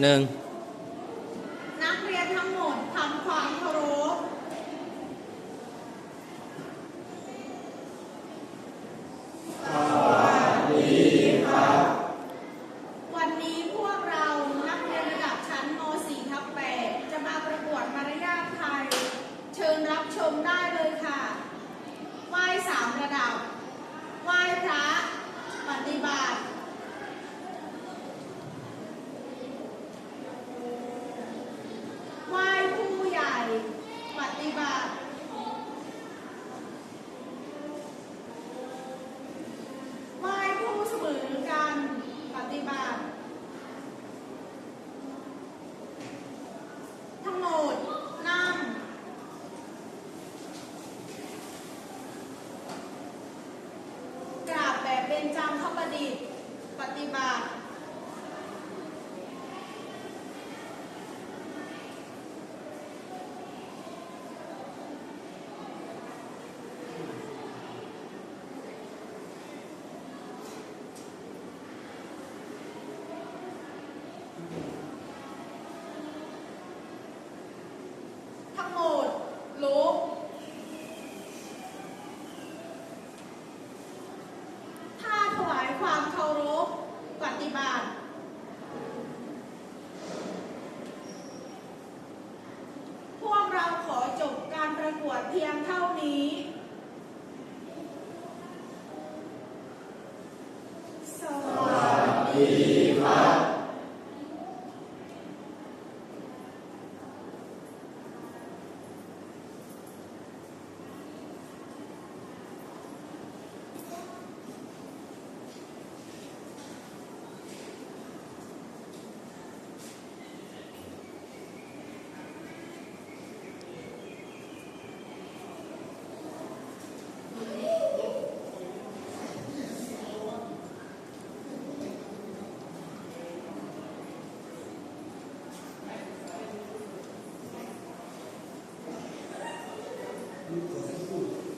หนึ่งนักเรียนทั้งหมดทำความเคารพวันนี้พวกเรานักเรียนระดับชั้นม .4 ทับ8จะมาประกวดมารยาทไทย เชิญรับชมได้เลยค่ะไหว้สามระดับ ไหว้พระ ปฏิบัติ ไหว้ผู้ใหญ่ ปฏิบัติ ไหว้ผู้เสมอกัน ปฏิบัติ ทั้งหมดนั่ง กราบแบบ เป็นจำขบดิษฐ์ปฏิบัติ ทั้งหมดลุกถ้าถวายความเคารพปฏิบัติ พวกเราขอจบการ ประกวดเพียงเท่านี้ สวัสดีครับ Gracias.